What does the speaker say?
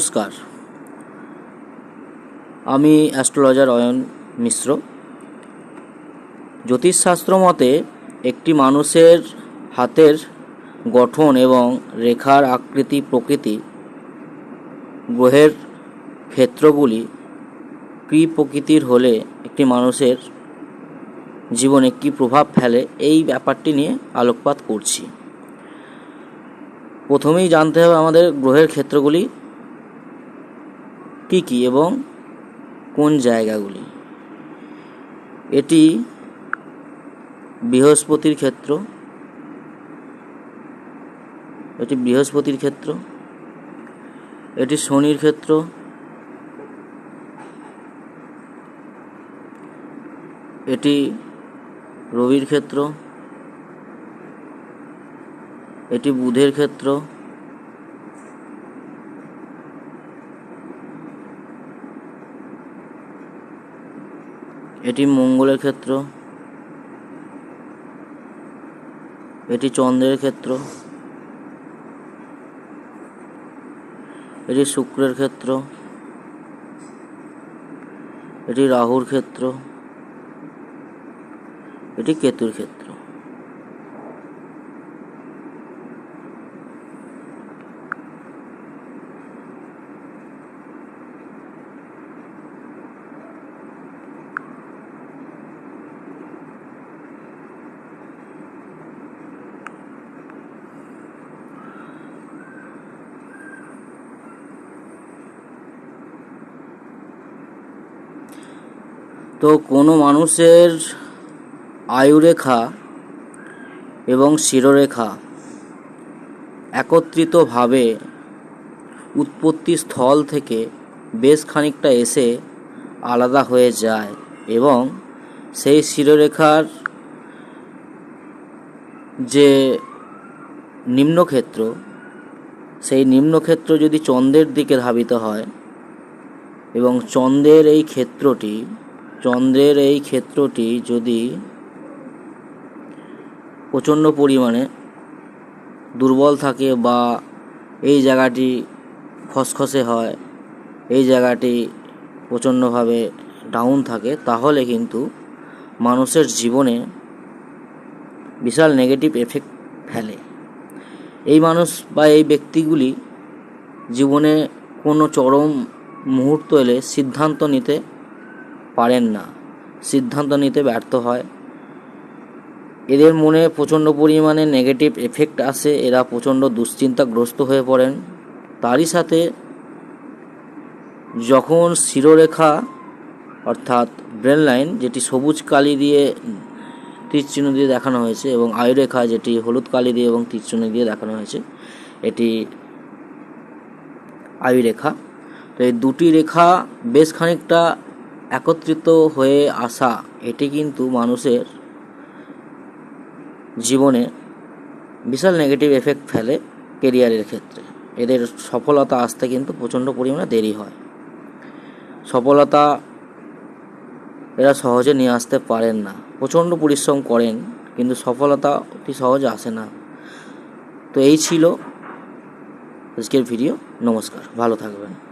নমস্কার। আমি অ্যাস্ট্রোলজার অয়ন মিশ্র। জ্যোতিষশাস্ত্র মতে একটি মানুষের হাতের গঠন এবং রেখার আকৃতি প্রকৃতি গ্রহের ক্ষেত্রগুলি কী প্রকৃতির হলে একটি মানুষের জীবনে কী প্রভাব ফেলে এই ব্যাপারটি নিয়ে আলোকপাত করছি। প্রথমেই জানতে হবে আমাদের গ্রহের ক্ষেত্রগুলি কী কী এবং কোন জায়গাগুলি? এটি বৃহস্পতির ক্ষেত্র। এটি বৃহস্পতির ক্ষেত্র। এটি শনির ক্ষেত্র। এটি রবির ক্ষেত্র। এটি বুধের ক্ষেত্র। এটি মঙ্গলের ক্ষেত্র। এটি চন্দ্রের ক্ষেত্র। এটি শুক্রের ক্ষেত্র। এটি রাহুর ক্ষেত্র। এটি কেতুর ক্ষেত্র। তো কোনো মানুষের আয়ুরেখা এবং শিরোরেখা একত্রিতভাবে উৎপত্তি স্থল থেকে বেশ খানিকটা এসে আলাদা হয়ে যায় এবং সেই শিরোরেখার যে নিম্নক্ষেত্র, সেই নিম্নক্ষেত্র যদি চন্দ্রের দিকে ধাবিত হয় এবং চন্দ্রের এই ক্ষেত্রটি চন্দ্রের এই ক্ষেত্রটি যদি প্রচণ্ড পরিমাণে দুর্বল থাকে বা এই জায়গাটি খসখসে হয়, এই জায়গাটি প্রচণ্ডভাবে ডাউন থাকে, তাহলে কিন্তু মানুষের জীবনে বিশাল নেগেটিভ এফেক্ট ফেলে। এই মানুষ বা এই ব্যক্তিগুলি জীবনে কোনো চরম মুহূর্ত এলে সিদ্ধান্ত নিতে পারেন না। সিদ্ধান্ত নিতে ব্যর্থ হয়। এদের মনে প্রচণ্ড পরিমাণে নেগেটিভ এফেক্ট আসে। এরা প্রচণ্ড দুশ্চিন্তাগ্রস্ত হয়ে পড়েন। তারই সাথে যখন শিরোরেখা অর্থাৎ ব্রেন লাইন যেটি সবুজ কালি দিয়ে তীরচিহ্ন দিয়ে দেখানো হয়েছে এবং আয়ুরেখা যেটি হলুদ কালি দিয়ে এবং তীরচিহ্ন দিয়ে দেখানো হয়েছে, এটি আয়ুরেখা। তো এই দুটি রেখা বেশ খানিকটা একত্রিত হয়ে আসা, এটি কিন্তু মানুষের জীবনে বিশাল নেগেটিভ এফেক্ট ফেলে কেরিয়ারের ক্ষেত্রে। এদের সফলতা আসতে কিন্তু প্রচণ্ড পরিমাণে দেরি হয়। সফলতা এরা সহজে নিয়ে আসতে পারেন না। প্রচণ্ড পরিশ্রম করেন, কিন্তু সফলতা অতি সহজে আসে না। তো এই ছিল আজকের ভিডিও। নমস্কার। ভালো থাকবেন।